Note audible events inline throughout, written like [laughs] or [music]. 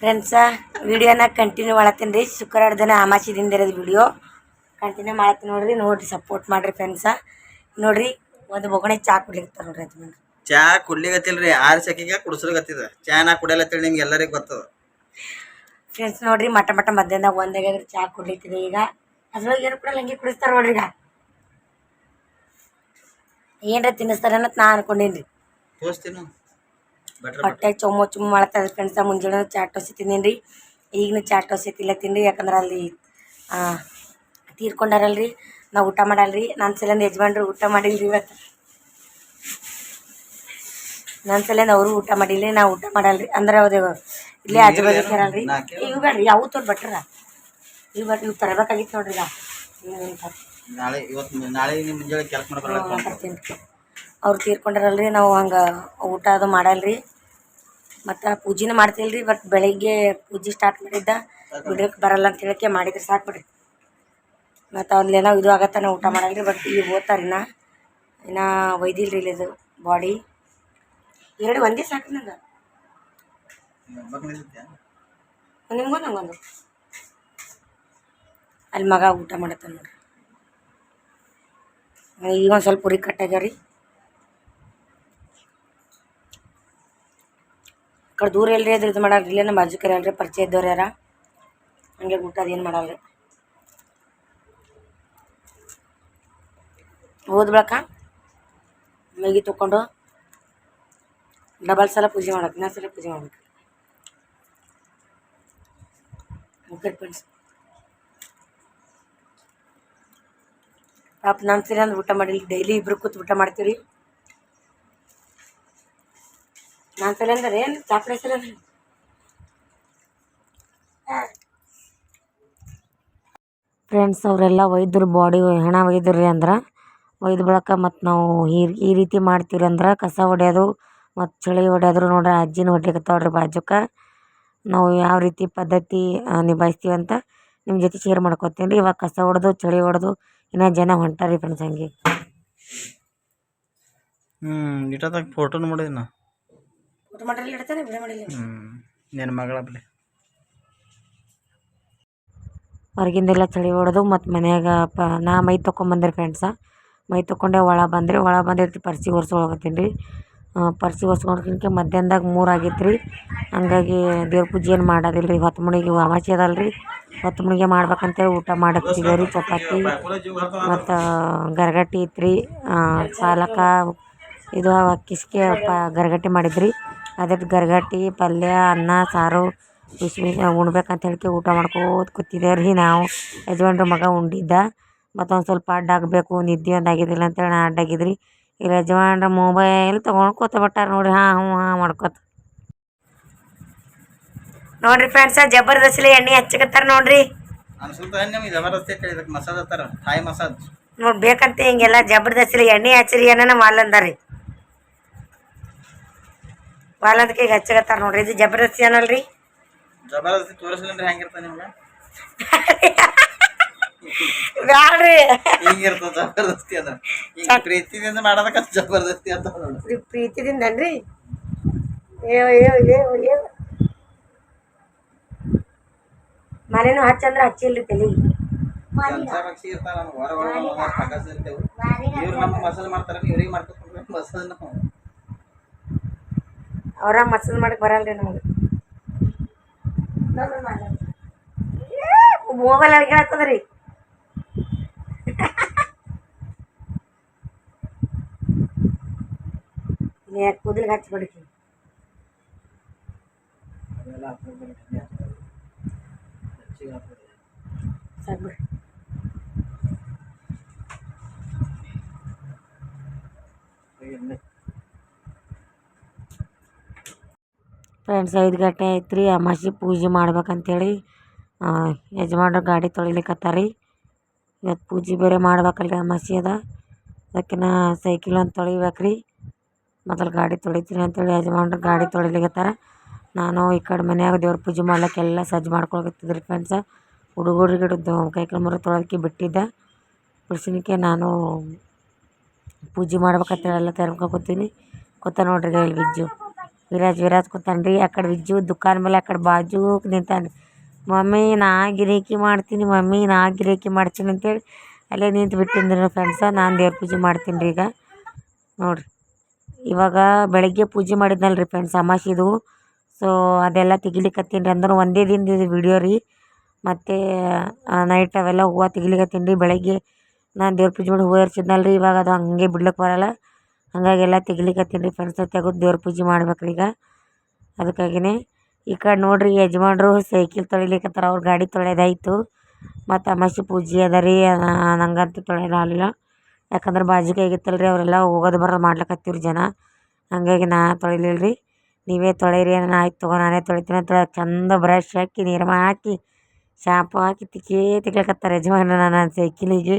Friends ವಿಡಿಯೋನ continue ಮಾಡತ್ತೀನಿ ರೀ. ಶುಕ್ರವಾರ ದಿನ ಅಮಾಸಿದಿಂದ ಇರೋದು ವಿಡಿಯೋ ಕಂಟಿನ್ಯೂ ಮಾಡತ್ತೀನಿ ನೋಡ್ರಿ. ನೋಡ್ರಿ ಸಪೋರ್ಟ್ ಮಾಡ್ರಿ ಫ್ರೆಂಡ್ಸ ನೋಡ್ರಿ ಒಂದು ಬೊಗಣೆ ಚಾ ಕುಡ್ಲಿಕ್ಕೆ ನೋಡ್ರಿ ಯಜಮಾನ್ರು. ಚಾ ಕುಡ್ಲಿಗತ್ತಿಲ್ರಿ ಆರು ಸೆಕೆಗೆ ಕುಡಿಸ್ಲಿಗತ್ತಿದ ಚಾ ನಾ ಕುಡಿಯಲತ್ತಿಲ್ಲ ನಿಮ್ಗೆ ಎಲ್ಲರಿಗೂ ಗೊತ್ತದ. ಫ್ರೆಂಡ್ಸ್ ನೋಡ್ರಿ ಮಟ ಮಟ ಮಧ್ಯಾಹ್ನದಾಗ ಒಂದಾಗ ಚಾ ಕುಡ್ಲಿಕ್ಕೆ ಈಗ. ಅದ್ರೊಳಗೆ ಏನು ಕೂಡ ಹಂಗೆ ಕುಡಿಸ್ತಾರೆ ನೋಡ್ರಿ ಈಗ. ಏನ್ರ ತಿನ್ನಿಸ್ತಾರೆ ಅನ್ನೋದು ನಾ ಅನ್ಕೊಂಡೇನ್ರಿ. ತೋರಿಸ್ತೀನು ಹೊಟ್ಟೆ ಚೊಮ್ಮ ಚುಮ್ಮ ಮಾಡ್ತಾ ಇದ್ರೆ ಫ್ರೆಂಡ್ಸ ಮುಂಜಾನೆ ಚಾಟ್ ದೋಸೆ ತಿಂದೀನಿ ರೀ ಈಗಿನ ಚಾಟ್ ದೋಸೆ ತಿನ್ಲತ್ತೀನಿ ರೀ ಯಾಕಂದ್ರೆ ಅಲ್ಲಿ ಆ, ತೀರ್ಕೊಂಡಾರಲ್ರಿ ನಾವು ಊಟ ಮಾಡಲ್ರಿ. ನನ್ನ ಸಲಿಂದ ಯಜಮಾನ್ರು ಊಟ ಮಾಡಿಲ್ರಿ ಇವತ್ತು. ನನ್ನ ಸಲಿಂದ ಅವರು ಊಟ ಮಾಡಿಲ್ಲ ನಾವು ಊಟ ಮಾಡಲ್ರಿ. ಅಂದ್ರೆ ಅದು ಇಲ್ಲೇ ಆಜು ಬಾಜು ಕೇರಲ್ರಿ ಇವು ಬೇಡ್ರಿ ಯಾವ ತೋರ್ ಬಟ್ರ ಇವು ಬಟ್ ಇವು ತರಬೇಕಾಗಿತ್ತು ನೋಡ್ರಿ ನಾಳೆ ಇವತ್ತು ನಾಳೆ ಮುಂಜಾನೆ ಕೆಲಸ ಬರ್ತೀನಿ ಅವ್ರು ತೀರ್ಕೊಂಡಾರಲ್ರಿ, ನಾವು ಹಂಗೆ ಊಟ ಅದು ಮಾಡಲ್ರಿ. ಮತ್ತು ಪೂಜೆನೂ ಮಾಡ್ತಿಲ್ರಿ ಬಟ್ ಬೆಳಿಗ್ಗೆ ಪೂಜೆ ಸ್ಟಾರ್ಟ್ ಮಾಡಿದ್ದ ಬಿಡಕ್ಕೆ ಬರಲ್ಲ ಅಂತ ಹೇಳಕ್ಕೆ ಮಾಡಿದ್ರೆ ಸಾಕು ಬಿಡ್ರಿ. ಮತ್ತು ಏನೋ ಇದು ಆಗತ್ತಾನೆ ಊಟ ಮಾಡಲ್ಲ ರೀ ಬಟ್ ಈಗ ಓದ್ತಾರೆ ಇನ್ನ. ಇನ್ನ ಒಯ್ದಿಲ್ಲ ರೀ ಇಲ್ಲಿದು ಬಾಡಿ ಎರಡು ಒಂದೇ ಸಾಕು ನಂಗೆ. ನಿಮಗೂ ನಂಗೊಂದು. ಅಲ್ಲಿ ಮಗ ಊಟ ಮಾಡತ್ತ ನೋಡ್ರಿ. ಈಗ ಒಂದು ಸ್ವಲ್ಪ ಉರಿ ಕಟ್ಟಾಗ್ಯಾವ ರೀ ಕಡೆ ದೂರ ಎಲ್ರಿ ಅದ್ರ ಇದು ಮಾಡಲ್ರಿ ಇಲ್ಲೇ ನಮ್ಮ ಅಜ್ಜಿ ಅಲ್ರಿ, ಪರಿಚಯ ಇದ್ದವ್ರು ಯಾರ? ಹಂಗೆ ಊಟ ಅದೇನು ಮಾಡಲ್ರಿ. ಹೋದ ಬಳಕ ಮ್ಯಾಗಿ ತೊಗೊಂಡು ಡಬಲ್ ಸಲ ಪೂಜೆ ಮಾಡಕ್ಕೆ ಇನ್ನೊಂದು ಸಲ ಪೂಜೆ ಮಾಡ್ಬೇಕು. ಪಾಪ ನಮ್ಮ ಸರಿ ಅಂದ್ರೆ ಊಟ ಮಾಡಿಲ್ಲ, ಡೈಲಿ ಇಬ್ರು ಕೂತು ಊಟ ಮಾಡ್ತೀವಿ ರೀ ನನ್ನ ಸಿಲಿಂಡರ್ ಅಂದ್ರೆ? ಏನು ಚಾಕ್ಲೇಟ್ ಸಲ ಫ್ರೆಂಡ್ಸ್ ಅವರೆಲ್ಲ ಒಯ್ದ್ರು ಬಾಡಿ ಹೆಣ ಒಯ್ದ್ರಿ ರೀ ಅಂದ್ರೆ ಒಯ್ದ ಬಳಕ ಮತ್ತು ನಾವು ಈ ಈ ರೀತಿ ಮಾಡ್ತೀವಿ ಅಂದ್ರೆ ಕಸ ಹೊಡ್ಯೋದು ಮತ್ತು ಚಳಿ ಹೊಡೆಯೋದ್ರು ನೋಡ್ರಿ ಅಜ್ಜಿನ ಹೊಡ್ಲಿಕ್ಕೆ ಬಾಜುಕ. ನಾವು ಯಾವ ರೀತಿ ಪದ್ಧತಿ ನಿಭಾಯಿಸ್ತೀವಿ ಅಂತ ನಿಮ್ಮ ಜೊತೆ ಶೇರ್ ಮಾಡ್ಕೊತೀನಿ ರೀ. ಇವಾಗ ಕಸ ಹೊಡೆದು ಚಳಿ ಹೊಡೆದು ಇನ್ನೂ ಜನ ಹೊಂಟಾರಿ ಫ್ರೆಂಡ್ಸ್ ಹಂಗೆ. ಹ್ಞೂ ಇಟ್ಟದಾಗ ಫೋಟೋ ಮಾಡಿದ್ನ? ಊಟ ಇಡ್ತಾನೆ ಬಿಡ ಮಾಡಿಲ್ಲ ಹ್ಞೂ ನಿನ್ನ ಮಗಳ ಹೊರಗಿಂದೆಲ್ಲ ಚಳಿ ಹೊಡೆದು ಮತ್ತು ಮನ್ಯಾಗ ಪ ನಾ ಮೈ ತೊಗೊಂಬಂದೆ ಫ್ರೆಂಡ್ಸ ಮೈ ತೊಗೊಂಡೆ ಒಳ ಬಂದ್ರಿ ಒಳ ಬಂದಿರ್ತಿ ಪರ್ಸಿ ಒರೆಸ್ಕೊಳಕತ್ತೀನಿ ರೀ. ಪರ್ಸಿ ಒರೆಸ್ಕೊಂಡ್ಕಿಂತ ಮಧ್ಯಾಹ್ನದಾಗ ಮೂರು ಆಗೈತೆ ರೀ ಹಂಗಾಗಿ ದೇವ್ರ ಪೂಜೆ ಏನು ಮಾಡೋದಿಲ್ಲ ರೀ ಹೊತ್ತು ಮುಣಿಗೆ ಅಮಾಸಿ ಅದಲ್ಲ ರೀ ಹೊತ್ತು ಮುಣಿಗೆ ಮಾಡ್ಬೇಕಂತೇಳಿ ಊಟ ಮಾಡಕ್ತಿದ್ದೇವೆ ರೀ ಚಪಾತಿ ಮತ್ತು ಗರಗಟ್ಟಿ ರೀ ಪಾಲಕ ಇದು ಕಿಸ್ಕೆ ಪ ಗರಗಟ್ಟಿ ಮಾಡಿದ್ರಿ. ಅದ್ರ ಗರಗಟ್ಟಿ ಪಲ್ಯ ಅನ್ನ ಸಾರು ಬಿಸಿ ಬಿಸಿ ಉಣ್ಬೇಕಂತ ಹೇಳ್ಕೆ ಊಟ ಮಾಡ್ಕೋತ ಕೂತಿದ್ದೇವೆ ರೀ ನಾವು. ಯಜಮಾನ್ರ ಮಗ ಉಂಡಿದ್ದ. ಮತ್ತೊಂದು ಸ್ವಲ್ಪ ಅಡ್ಡಾಗಬೇಕು ನಿದ್ದೆ ಒಂದು ಆಗಿದ್ದಿಲ್ಲ ಅಂತೇಳಿ ನಾ ಅಡ್ಡಾಗಿದ್ರಿ ಇಲ್ಲಿ ಯಜಮಾನ್ರ ಮೊಬೈಲ್ ತೊಗೊಂಡು ಕೂತ ಬಿಟ್ಟಾರ ನೋಡ್ರಿ. ಹಾಂ ಹ್ಞೂ ಹಾಂ ಮಾಡ್ಕೋತ. ನೋಡ್ರಿ ಫ್ರೆಂಡ್ಸ ಜಬರ್ದಸ್ತ್ಲಿ ಎಣ್ಣೆ ಹಚ್ಚಕತ್ತಾರ ನೋಡ್ರಿ. ನೋಡ್ ಬೇಕಂತ ಹಿಂಗೆಲ್ಲ ಜಬರ್ದಸ್ತ್ಲಿ ಎಣ್ಣೆ ಹಚ್ಚಿರಿ ಏನಾನ ವಾಲಂದಾರಿ ವಾಲಂದಕ್ಕೆ ಈಗ ಹಚ್ಚಕತ್ತಾರ ನೋಡ್ರಿ. ಇದು ಜಬರ್ದಸ್ತಿ ಏನಲ್ರಿ? ಜಬರ್ದಸ್ತಿ ತೋರಿಸ್ಲಿಂದ್ರೆ ಹೆಂಗಿರ್ತಾನೆ ನಿಮ್ಗೆ? ಬ್ಯಾಡ್ರಿ. ಹಿಂಗಿರ್ತದ ಜಬರ್ದಸ್ತಿ ಅದ? ಈಗ ಪ್ರೀತಿದಿಂದ ಮಾಡೋದಕ್ಕ ಜಬರ್ದಸ್ತಿ ಅಂತ ನೋಡ್ರಿ ಇದು ಪ್ರೀತಿದಿಂದನ್ರಿ? ಏ ಏ ಏ ಏ ಮನೇನು ಹಚ್ಚಂದ್ರೆ ಹಚ್ಚಿಲ್ರಿ ತಲಿ. ಪಕ್ಷಿ ಇರ್ತಾರ ನಮ್ಮ ಹೊರ ಹೊರ ಪಟಾಸ್ ಇರ್ತೇವೆ ಇವ್ರು ನಮ್ಮ ಮಸಾಜ್ ಮಾಡ್ತಾರ ಇವ್ರಿಗೆ ಮಾಡ್ಕೊಂಡು ನಾವು. ಅವ್ರ ಮಸಾಜ್ ಮಾಡಕ್ ಬರಲ್ರಿ ನಮಗೆ. ಮೊಬೈಲ್ ಅಡಿಗೆ ಆಗ್ತದ್ರಿ ಕೂದಲಿಗೆ ಹಚ್ಬಿಡ್ರಿ ಅದೆಲ್ಲ ಹಾಕ್ಬೇಕು ಹೆಚ್ಚಿಗೆ ಹಾಕ್ಬೇಕು. ಸಾಕು ಬಿಡ್ರಿ ಎಣ್ಣೆ. ಫ್ರೆಂಡ್ಸ್, ಐದು ಗಂಟೆ ಆಯ್ತು ರೀ ಅಮಾಸಿ ಪೂಜೆ ಮಾಡ್ಬೇಕಂತೇಳಿ ಯಜಮಾನ್ರು ಗಾಡಿ ತೊಳಿಲಿಕತ್ತಾರ. ರೀ ಇವತ್ತು ಪೂಜೆ ಬೇರೆ ಮಾಡ್ಬೇಕಲ್ರಿ ಅಮಾಸಿ ಅದ. ಅದಕ್ಕೆ ನಾ ಸೈಕಲ್ ಒಂದು ತೊಳಿಬೇಕು ರೀ ಮೊದಲು ಗಾಡಿ ತೊಳಿತೀನಿ ಅಂತೇಳಿ ಯಜಮಾನ್ರು ಗಾಡಿ ತೊಳಿಲಿಕತ್ತಾರ. ನಾನು ಈ ಕಡೆ ಮನ್ಯಾಗ ದೇವ್ರ ಪೂಜೆ ಮಾಡ್ಲಿಕ್ಕೆಲ್ಲ ಸಜ್ಜು ಮಾಡ್ಕೊಳಕತ್ತಿದ್ರಿ ಫ್ರೆಂಡ್ಸ. ಹುಡುಗರಿಗೆ ಹಿಡಿದು ಕೈಕಾಲು ಮುರು ತೊಳೋದಕ್ಕೆ ಬಿಟ್ಟಿದ್ದೆ. ಬಿಡಿಸಿನಕ್ಕೆ ನಾನು ಪೂಜೆ ಮಾಡ್ಬೇಕಂತೇಳಿ ಎಲ್ಲ ತರ್ಕೊತೀನಿ ಗೊತ್ತಾ ನೋಡ್ರಿ ಇಲ್ಲಿ ಬಿಜ್ಜು ವಿರಾಜ್ ವಿರಾಜ್ ಕೂತಾನ್ರಿ. ಆ ಕಡೆ ವಿಜ್ಜು, ದುಕಾನ್ ಮೇಲೆ ಆ ಕಡೆ ಬಾಜು ನಿಂತಾನೆ ಮಮ್ಮಿ, ನಾ ಗಿರಾಕಿ ಮಾಡ್ತೀನಿ, ಮಮ್ಮಿ, ನಾ ಗಿರಾಕಿ ಮಾಡ್ತೀನಿ ಅಂತೇಳಿ ಅಲ್ಲೇ ನಿಂತು ರೀ ಫ್ರೆಂಡ್ಸ ನಾನು ದೇವ್ರ ಪೂಜೆ ಮಾಡ್ತೀನಿ ರೀ ಈಗ. ನೋಡಿರಿ. ಇವಾಗ ಬೆಳಗ್ಗೆ ಪೂಜೆ ಮಾಡಿದ್ನಲ್ಲ ರೀ ಫ್ರೆಂಡ್ಸ್ ಅಮಾಸಿದು ಸೊ ಅದೆಲ್ಲ ತೆಗಿಲಿಕ್ಕತ್ತೀನಿ ರೀ ಅಂದ್ರೆ ಒಂದೇ ದಿನದ ವಿಡಿಯೋ ರೀ. ಮತ್ತು ನೈಟ್ ಅವೆಲ್ಲ ಹೂವು ತೆಗಿಲಿಕತ್ತೀನಿ ರೀ ಬೆಳಗ್ಗೆ. ನಾನು ದೇವ್ರ ಪೂಜೆ ಮಾಡಿ ಹೂವು ಏರ್ಸಿದ್ನಲ್ಲ ರೀ ಇವಾಗ ಅದು ಹಂಗೆ ಬಿಡ್ಲಿಕ್ಕೆ ಬರಲ್ಲ. ಹಾಗಾಗಿ ಎಲ್ಲ ತೆಗಿಲಿಕತ್ತೀನಿ ರೀ ಫ್ರೆಂಡ್ಸ್ ತೆಗೆದು ದೇವ್ರ ಪೂಜೆ ಮಾಡ್ಬೇಕ್ರಿ ಈಗ. ಅದಕ್ಕಾಗಿಯೇ ಈ ಕಡೆ ನೋಡಿರಿ ಯಜಮಾನ್ರು ಸೈಕಲ್ ತೊಳಿಲಿಕತ್ತಾರ, ಅವ್ರ ಗಾಡಿ ತೊಳೆಯೋದಾಯ್ತು. ಮತ್ತು ಅಮಾಸಿ ಪೂಜೆ ಅದ ರೀ ನಂಗಂತೂ ತೊಳೆಯೋದಾಗಲಿಲ್ಲ ಯಾಕಂದ್ರೆ ಬಾಜಿಗೆ ಆಗಿತ್ತಲ್ಲ ರೀ ಅವರೆಲ್ಲ ಹೋಗೋದು ಬರೋದು ಮಾಡ್ಲಕತ್ತಿರು ಜನ. ಹಾಗಾಗಿ ನಾ ತೊಳಿಲಿಲ್ಲ ರೀ ನೀವೇ ತೊಳೀರಿ ನಾನು ಆಯ್ತು ತೊಗೋ, ನಾನೇ ತೊಳಿತೀನಿ ಅಂತ ಚಂದ ಬ್ರಷ್ ಹಾಕಿ ನೀರಮ್ಮ ಹಾಕಿ, ಶಾಂಪು ಹಾಕಿ, ತಿಕ್ಕೇ ತಿಕ್ಲಕತ್ತಾರೆ ಯಜಮಾನ್ರು ನನ್ನ ಸೈಕಲಿಗೆ.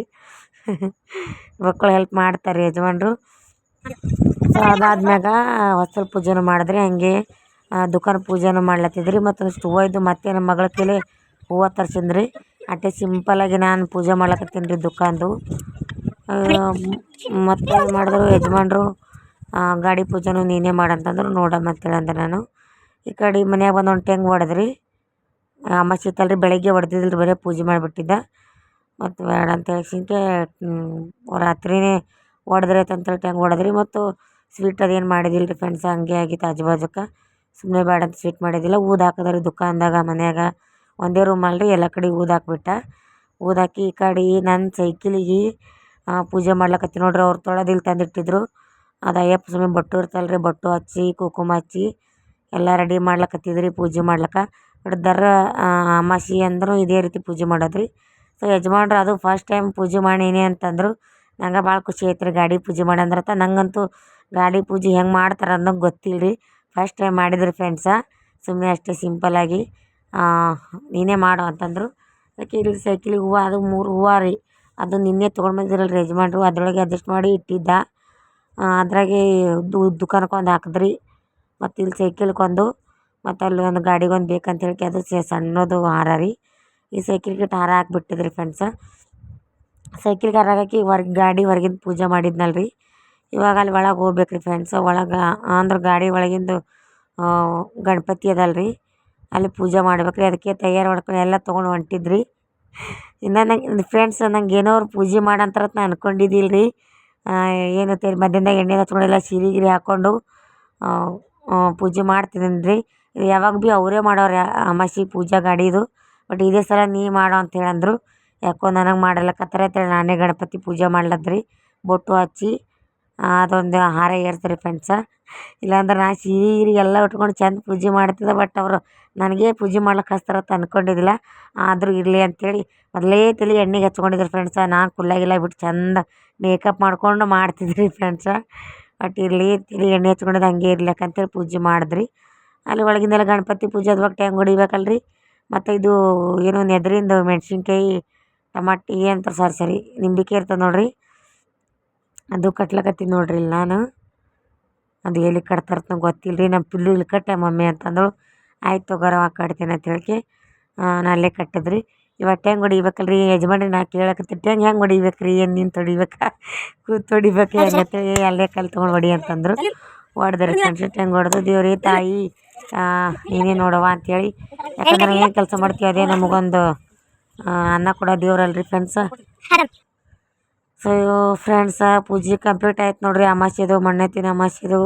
[laughs] ಮಕ್ಕಳು ಹೆಲ್ಪ್ ಮಾಡ್ತಾರೆ ಯಜಮಾನ್ರು. ಸೊ ಅದಾದ್ಮ್ಯಾಗ ಹೊಸಲ್ ಪೂಜೆನೂ ಮಾಡಿದ್ರಿ, ಹಂಗೆ ದುಕಾನ್ ಪೂಜೆನೂ ಮಾಡ್ಲತ್ತಿದ್ರಿ, ಮತ್ತು ಒಂದಿಷ್ಟು ಹೂವು ಇದ್ದು ಮತ್ತೆ ನಮ್ಮ ಮಗಳ ಕೈಲಿ ಹೂವು ತರ್ಸಿನ್ರಿ ಅಷ್ಟೇ ಸಿಂಪಲ್ಲಾಗಿ ನಾನು ಪೂಜೆ ಮಾಡ್ಲಕತ್ತೀನಿ ರೀ ದುಕಾನ್ದು. ಮತ್ತೆ ಮಾಡಿದ್ರು, ಯಜಮಾನ್ರು ಗಾಡಿ ಪೂಜೆನೂ ನೀನೇ ಮಾಡಂತಂದ್ರು ನೋಡಮ್ಮ ಅಂತೇಳಿ ಅಂದೆ ನಾನು. ಈ ಕಡೆ ಮನ್ಯಾಗ ಬಂದು ಒಂದು ಟೆಂಗ್ ಹೊಡೆದ್ರಿ ಅಮ್ಮ ಇತ್ತಲ್ಲ ರೀ ಬೆಳಗ್ಗೆ ಹೊಡೆದಿದ್ದಿಲ್ಲ ಬರೀ ಪೂಜೆ ಮಾಡಿಬಿಟ್ಟಿದ್ದ. ಮತ್ತು ಬೇಡ ಅಂತ ಹೇಳ್ಸಿಂಕೆ ರಾತ್ರಿನೇ ಹೊಡೆದ್ರೆ ಅಂತೇಳಿ ಟೆಂಗ್ ಹೊಡೆದ್ರಿ ಮತ್ತು ಸ್ವೀಟ್ ಅದೇನು ಮಾಡಿದ್ದಿಲ್ಲ ರೀ ಫ್ರೆಂಡ್ಸ್ ಹಂಗೆ ಆಗಿತ್ತು ಆಜು ಬಾಜುಕ. ಸುಮ್ಮನೆ ಬೇಡ ಅಂತ ಸ್ವೀಟ್ ಮಾಡಿದಿಲ್ಲ. ಊದು ಹಾಕಿದ್ರಿ ದುಖಾನ್ದಾಗ ಮನ್ಯಾಗ. ಒಂದೇ ರೂಮ್ ರೀ ಎಲ್ಲ ಕಡೆ ಊದು ಹಾಕ್ಬಿಟ್ಟ. ಊದು ಹಾಕಿ ಈ ಕಡೆ ನನ್ನ ಸೈಕಲಿಗೆ ಪೂಜೆ ಮಾಡ್ಲಕತ್ತೀನಿ ನೋಡ್ರಿ ಅವ್ರು ತೊಳೆದಿಲ್ಲಿ ತಂದಿಟ್ಟಿದ್ರು. ಅದು ಅಯ್ಯಪ್ಪ ಸ್ವಾಮಿ ಬಟ್ಟು ಇರ್ತಲ್ಲ ಬಟ್ಟು ಹಚ್ಚಿ, ಕುಂಕುಮ ಹಚ್ಚಿ ಎಲ್ಲ ರೆಡಿ ಮಾಡ್ಲಕತ್ತಿದ್ರಿ ಪೂಜೆ ಮಾಡ್ಲಕ್ಕ ಬಟ್ ದರ ಅಮಾಸಿ ಅಂದರೂ ಇದೇ ರೀತಿ ಪೂಜೆ ಮಾಡೋದ್ರಿ. ಸೊ ಯಜಮಾನ್ರು ಅದು ಫಸ್ಟ್ ಟೈಮ್ ಪೂಜೆ ಮಾಡೀನಿ ಅಂತಂದರು ನಂಗೆ ಭಾಳ ಖುಷಿ ಆಯ್ತು ರೀ ಗಾಡಿ ಪೂಜೆ ಮಾಡಂದ್ರತ. ನಂಗಂತೂ ಗಾಡಿ ಪೂಜೆ ಹೆಂಗೆ ಮಾಡ್ತಾರೆ ಅನ್ನೋಂಗೆ ಗೊತ್ತಿಲ್ಲ ರೀ ಫಸ್ಟ್ ಟೈಮ್ ಮಾಡಿದ್ರು ಫ್ರೆಂಡ್ಸ ಸುಮ್ಮನೆ ಅಷ್ಟೇ ಸಿಂಪಲ್ಲಾಗಿ ನೀನೇ ಮಾಡು ಅಂತಂದರು. ಅದಕ್ಕೆ ಇಲ್ಲಿ ಸೈಕಲಿಗೆ ಹೂವು, ಅದು ಮೂರು ಹೂವು ರೀ. ಅದು ನಿನ್ನೆ ತೊಗೊಂಡು ಬಂದಿರಲ್ಲ ಯಜಮಾನ್ರು. ಅದರೊಳಗೆ ಅಡ್ಜಸ್ಟ್ ಮಾಡಿ ಇಟ್ಟಿದ್ದ. ಅದ್ರಾಗೆ ದುಕಾನಕ್ಕೆ ಒಂದು ಹಾಕಿದ್ರಿ. ಮತ್ತು ಇಲ್ಲಿ ಸೈಕಲ್ಗೊಂದು ಮತ್ತು ಅಲ್ಲಿ ಒಂದು ಗಾಡಿಗೆ ಒಂದು ಬೇಕಂತ ಹೇಳಿ ಅದು ಸಣ್ಣದು ಹಾರ ರೀ. ಈ ಸೈಕಲ್ಗೆ ಹಾರ ಹಾಕ್ಬಿಟ್ಟಿದ್ರಿ ಫ್ರೆಂಡ್ಸ ಸೈಕಲ್ಗೆ ಹಾರ ಹಾಕಿ ಹೊರ್ಗೆ ಗಾಡಿ ಹೊರಗಿಂದ ಪೂಜೆ ಮಾಡಿದ್ನಲ್ಲ ರೀ ಇವಾಗ ಅಲ್ಲಿ ಒಳಗೆ ಹೋಗ್ಬೇಕು ರೀ ಫ್ರೆಂಡ್ಸ್ ಒಳಗೆ ಅಂದ್ರೆ ಗಾಡಿ ಒಳಗಿಂದು ಗಣಪತಿ ಅದಲ್ಲ ರೀ ಅಲ್ಲಿ ಪೂಜೆ ಮಾಡ್ಬೇಕು ರೀ ಅದಕ್ಕೆ ತಯಾರು ಮಾಡ್ಕೊಂಡು ಎಲ್ಲ ತೊಗೊಂಡು ಹೊಂಟಿದ್ರಿ. ಇನ್ನು ನಂಗೆ ಫ್ರೆಂಡ್ಸ್ ನಂಗೆ ಏನೋ ಅವ್ರು ಪೂಜೆ ಮಾಡಂತಾರತ್ ನಾ ಅನ್ಕೊಂಡಿದ್ದಿಲ್ಲ ರೀ ಏನು ಮಧ್ಯಾಹ್ನದಾಗ ಎಣ್ಣೆ ಹಚ್ಕೊಂಡೆಲ್ಲ ಸೀರೆ ಗೀರೆ ಹಾಕ್ಕೊಂಡು ಪೂಜೆ ಮಾಡ್ತಿದ್ದೀನಿ ರೀ ಯಾವಾಗ ಭೀ ಅವರೇ ಮಾಡೋರು, ಅಮಾಸಿ ಪೂಜೆ ಗಾಡಿದು ಬಟ್ ಇದೇ ಸಲ ನೀ ಮಾಡು ಅಂತ ಅಂದರು ಯಾಕೋ ನನಗೆ ಮಾಡಲಕತ್ತರ ಅಂತೇಳಿ ನಾನೇ ಗಣಪತಿ ಪೂಜೆ ಮಾಡ್ಲದ್ರಿ ಬೊಟ್ಟು ಹಚ್ಚಿ ಅದೊಂದು ಹಾರ ಏರ್ಸ್ರಿ ಫ್ರೆಂಡ್ಸ ಇಲ್ಲಾಂದ್ರೆ ನಾ ಸೀರೆ ಎಲ್ಲ ಉಟ್ಕೊಂಡು ಚೆಂದ ಪೂಜೆ ಮಾಡ್ತಿದ್ದೆ ಬಟ್ ಅವರು ನನಗೇ ಪೂಜೆ ಮಾಡ್ಲಿಕ್ಕೆ ಹಚ್ತಾರಂತ ಅಂದ್ಕೊಂಡಿದ್ದಿಲ್ಲ ಆದರೂ ಇರಲಿ ಅಂತೇಳಿ ಮೊದಲೇ ತಲೆ ಎಣ್ಣೆಗೆ ಹಚ್ಕೊಂಡಿದ್ರು ಫ್ರೆಂಡ್ಸ ನಾನು ಕುಲ್ಲ ಗಿಲ್ಲ ಬಿಟ್ಟು ಚಂದ ಮೇಕಪ್ ಮಾಡಿಕೊಂಡು ಮಾಡ್ತಿದ್ರಿ ರೀ ಫ್ರೆಂಡ್ಸ ಬಟ್ ಇರಲಿ ತಲೆ ಎಣ್ಣೆ ಹಚ್ಕೊಂಡಿದ್ದು ಹಂಗೆ ಅಂತ ಅಂತೇಳಿ ಪೂಜೆ ಮಾಡಿದ್ರಿ. ಅಲ್ಲಿ ಒಳಗಿಂದೆಲ್ಲ ಗಣಪತಿ ಪೂಜೆ ಅದ್ವಾಗ ಟ್ಯಾಂಗೆ ಹೊಡಿಬೇಕಲ್ರಿ. ಮತ್ತು ಇದು ಏನು ನೆದ್ರಿಂದು ಮೆಣ್ಸಿನ್ಕಾಯಿ ಟಮಾಟಿ ಅಂತ ಸರಿ ಸರಿ? ನಿಂಬಿಕೆ ಇರ್ತದೆ ನೋಡಿರಿ. ಅದು ಕಟ್ಲಕತ್ತೀನಿ ನೋಡಿರಿ ಇಲ್ಲಿ ನಾನು. ಅದು ಎಲ್ಲಿ ಕಟ್ತಾರೆ ಗೊತ್ತಿಲ್ಲ ರೀ ನಮ್ಮ ಪಿಲ್ಲು ಇಲ್ಲಿ ಕಟ್ಟೆ ಮಮ್ಮಿ ಅಂತಂದಳು. ಆಯ್ತು ತಗೋರವ್ವ ಕಟ್ತೀನಿ ಅಂತ ಹೇಳಿಕೆ ನಾನು ಅಲ್ಲೇ ಕಟ್ಟಿದ್ರಿ. ಇವಾಗ ಟೆಂಗ್ ಹೊಡಿಬೇಕಲ್ಲ ರೀ ಯಜಮಾನ್ರಿಗೆ ನಾ ಕೇಳಕತ್ತೀನಿ ಟೆಂಗ್ ಹೆಂಗೆ ಹೊಡಿಬೇಕು ರೀ ಏನು ನಿಂತು ಹೊಡಿಬೇಕಾ? ಕೂತು ಹೊಡಿಬೇಕು ಹೆಂಗೆ ಅಂತೇಳಿ ಅಲ್ಲೇ ಕಲ್ ತೊಗೊಂಡು ಹೊಡಿ ಅಂತಂದರು. ಹೊಡೆದ್ರಿ ಫ್ರೆಂಡ್ಸ್ ಟೆಂಗ್ ಹೊಡೆದು. ದೇವ್ರಿ ತಾಯಿ ನೀನೇ ನೋಡವ್ವ ಅಂತೇಳಿ ಯಾಕಂದ್ರೆ ಏನು ಕೆಲಸ ಮಾಡ್ತೀವಿ ಅದೇ ನಮಗೊಂದು ಅನ್ನ ಕೊಡೋ ದೇವ್ರಲ್ರಿ ಫ್ರೆಂಡ್ಸ ಸೊ ಫ್ರೆಂಡ್ಸ ಪೂಜೆ ಕಂಪ್ಲೀಟ್ ಆಯ್ತು ನೋಡ್ರಿ. ಅಮಾಸೆದು ಮಣ್ಣೆತ್ತಿನ ಅಮಾಸೆದು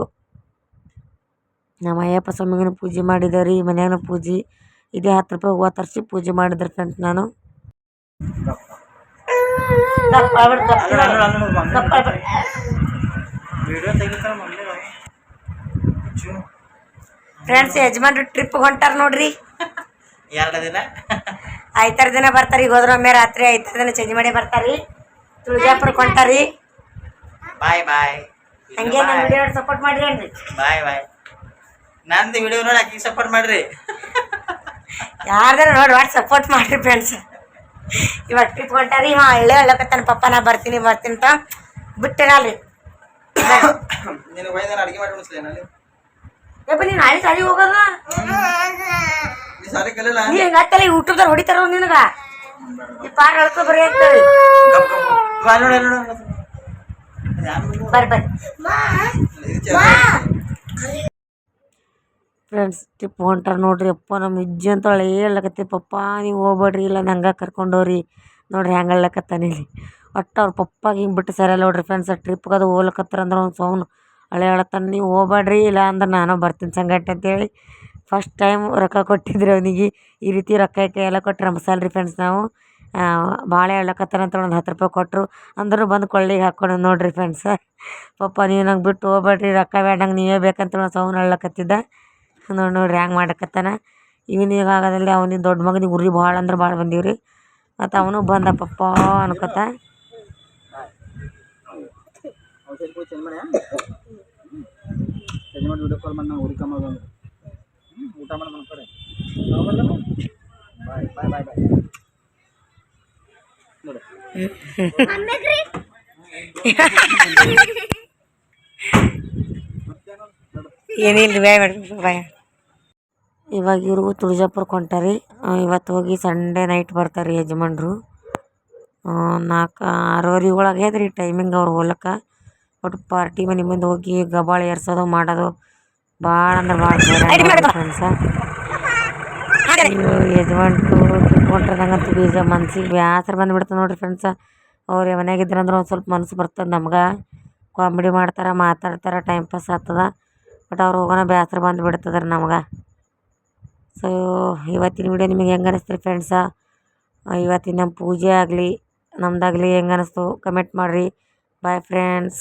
ನಮ್ಮ ಅಯ್ಯಪ್ಪ ಸ್ವಾಮಿಗೂ ಪೂಜೆ ಮಾಡಿದೆ ರೀ ಮನ್ಯಾಗೂ ಪೂಜೆ. ಇದೇ ಹತ್ತು ರೂಪಾಯಿ ಹೂವು ತರಿಸಿ ಪೂಜೆ ಮಾಡಿದ್ರೆ ಫ್ರೆಂಡ್ಸ್ ನಾನು. ಫ್ರೆಂಡ್ಸ್ ಯಜಮಾನ್ರು ಟ್ರಿಪ್ ಹೊಂಟಾರ ನೋಡ್ರಿ. [laughs] ಎರಡು ದಿನ. ಐತಾರ ದಿನ ಬರ್ತಾರೆ ಈಗ ಹೋದ್ರೊಮ್ಮೆ ರಾತ್ರಿ ಐತಾರ ದಿನ ಚೇಂಜ್ ಮಾಡಿ ಬರ್ತಾರಿ. ತುಳಜಾಪುರ ಕೊಂಟಾರಿ. ಬಾಯ್ ಬಾಯ್ ಹಂಗೆ ನಮ್ಮ ವಿಡಿಯೋ ಸಪೋರ್ಟ್ ಮಾಡಿರೇನ್ರಿ ಬಾಯ್ ಬಾಯ್ ನಂದು ವಿಡಿಯೋ ನೋಡಿ ಆಕಿಗೆ ಸಪೋರ್ಟ್ ಮಾಡ್ರಿ. ಯಾರ್ದಾರ ನೋಡಿ ಒಟ್ಟು ಸಪೋರ್ಟ್ ಮಾಡ್ರಿ ಫ್ರೆಂಡ್ಸ್ ಇವಾಗ ಟ್ರಿಪ್ ಹೊಂಟಾರಿ ಹಾ ಹೇಳೇ ಹೇಳಕತ್ತಾನ ಪಪ್ಪ ನಾ ಬರ್ತೀನಿ ಬರ್ತೀನಿ ಅಂತ ಬಿಟ್ಟಿರಲ್ರಿ. [coughs] ನಿನಗೆ ಒಯ್ದಾರ ಅಡುಗೆ ಮಾಡಿ ಯಪ್ಪ ನೀನು ನಾಳೆ ಸಾಲಿ ಹೋಗೋದ? ಸಾರಿ ಕಲಿಲ್ಲ ನೀ ಹಂಗತ್ತಲ್ಲ ಹೊಡಿತಾರ ನಿನಗ? ಈ ಪಾರ್ ಹೇಳ್ಕೊ ಬರೀ ಬಾ ನೋಡು ನೋಡು? ಬರ್ರಿ ಬರ್ರಿ. ಫ್ರೆಂಡ್ಸ್ ಟ್ರಿಪ್ ಹೊಂಟಾರ ನೋಡ್ರಿ ಅಪ್ಪ ನಮ್ಮ ಇಜ್ಜಿ ಅಂತ ಅಳೇ ಅಳ್ಳಕತ್ತಿ ಪಪ್ಪ ನೀವು ಹೋಗ್ಬೇಡ್ರಿ ಇಲ್ಲ ನಂಗೆ ಕರ್ಕೊಂಡೋರಿ ನೋಡ್ರಿ ಹೆಂಗೆ ಇಲ್ಲಿ. ಒಟ್ಟು ಅವ್ರ ಪಪ್ಪಾಗ ಹಿಂಗೆ ಬಿಟ್ಟು ಸರಿಯಲ್ಲ ನೋಡ್ರಿ ಫ್ರೆಂಡ್ಸ್ ಟ್ರಿಪ್ಗೆ ಅದು ಹೋಗ್ಲಕತ್ತಾರ ಅಂದ್ರೆ ಅವ್ನು ಸೌನು ಅಳೇ ಹೇಳತ್ತಾನೆ ನೀವು ಹೋಗ್ಬೇಡ್ರಿ ಇಲ್ಲ ಅಂದ್ರೆ ನಾನು ಬರ್ತೀನಿ ಸಂಗಟ ಅಂತೇಳಿ ಫಸ್ಟ್ ಟೈಮ್ ರೊಕ್ಕ ಕೊಟ್ಟಿದ್ರು ಅವನಿಗೆ ಈ ರೀತಿ ರೊಕ್ಕ ಗಿಕ್ಕ ಎಲ್ಲ ಕೊಟ್ಟು ನಮ್ಮ ರೀ ಫ್ರೆಂಡ್ಸ್ ನಾವು ಭಾಳ ಹೇಳಕತ್ತಾನ ಅಂತ ಒಂದು ಹತ್ತು ರೂಪಾಯಿ ಕೊಟ್ಟರು ಅಂದರು ಬಂದು ಕೊಳ್ಳಿಗೆ ಹಾಕ್ಕೊಂಡು ನೋಡಿರಿ ಫ್ರೆಂಡ್ಸ ಪಪ್ಪ ನೀವು ನಂಗೆ ಬಿಟ್ಟು ಹೋಗ್ಬೇಡ್ರಿ, ರೊಕ್ಕ ಬೇಡಂಗೆ ನೀವೇ ಬೇಕಂತ ಸೌನ್ ಅಳ್ಳಕತ್ತಿದ್ದ ನೋಡಿ, ನೋಡಿರಿ ಹ್ಯಾಂಗೆ ಮಾಡಕತ್ತಾನ. ಈಗ ಆಗೋದಲ್ಲಿ ಅವನಿಗೆ ದೊಡ್ಡ ಮಗನಿಗೆ ಉರಿ ಭಾಳ ಅಂದ್ರೆ ಭಾಳ ಬಂದೀವಿ ರೀ ಮತ್ತು ಅವನು ಬಂದ ಪಪ್ಪ ಅನ್ಕೊತ. ಮಾಡಿ ವಿಡಿಯೋ ಕಾಲ್ ಮಾಡಿ ನಾವು ಊಟ ಮಾಡಿ ಮಾಡ್ತಾರೆ ಬಾಯ್ ಬಾಯ್ ಬಾಯ್ ಬಾಯ್. ನೋಡು. ಏನಿಲ್ಲ ರೀ ಬಾಯ್ ಮಾಡಿ ಬಾಯ್. ಇವಾಗ ಇವರು ತುಳಜಾಪುರಕ್ಕೆ ಹೊಂಟಾರಿ. ಇವತ್ತು ಹೋಗಿ ಸಂಡೇ ನೈಟ್ ಬರ್ತಾರೆ ರೀ ಯಜಮಾನ್ರು ನಾಲ್ಕು ಆರೂವರೆ ಒಳಗೆ ರೀ ಟೈಮಿಂಗ್ ಅವ್ರು ಹೋಗ್ಲಕ್ಕ. ಒಟ್ಟು ಪಾರ್ಟಿ ಮನೆ ಮುಂದೆ ಹೋಗಿ ಗಬಾಳ ಏರ್ಸೋದು ಮಾಡೋದು. ಭಾಳ ಅಂದ್ರೆ ಭಾಳ ಫ್ರೆಂಡ್ಸ. ಯಜಮಾನ್ರು ನಂಗಂತೂ ಬೀಜ ಮನ್ಸಿಗೆ ಬೇಸರ ಬಂದುಬಿಡ್ತದೆ ನೋಡ್ರಿ ಫ್ರೆಂಡ್ಸ. ಅವ್ರು ಮನ್ಯಾಗ ಇದ್ರಂದ್ರೆ ಒಂದು ಸ್ವಲ್ಪ ಮನ್ಸು ಬರ್ತದೆ ನಮ್ಗೆ. ಕಾಮಿಡಿ ಮಾಡ್ತಾರೆ ಮಾತಾಡ್ತಾರೆ ಟೈಮ್ ಪಾಸ್ ಆಗ್ತದ. ಬಟ್ ಅವ್ರು ಹೋಗೋಣ ಬೇಸರ ಬಂದುಬಿಡ್ತದೆ ರೀ ನಮ್ಗೆ. ಸೊ ಇವತ್ತಿನ ವಿಡಿಯೋ ನಿಮಗೆ ಹೆಂಗೆ ಅನಿಸ್ತು ರೀ ಫ್ರೆಂಡ್ಸ ಇವತ್ತಿನ ನಮ್ಮ ಪೂಜೆ ಆಗಲಿ ನಮ್ದಾಗಲಿ ಹೆಂಗೆ ಅನ್ನಿಸ್ತು ಕಮೆಂಟ್ ಮಾಡಿರಿ. Bye friends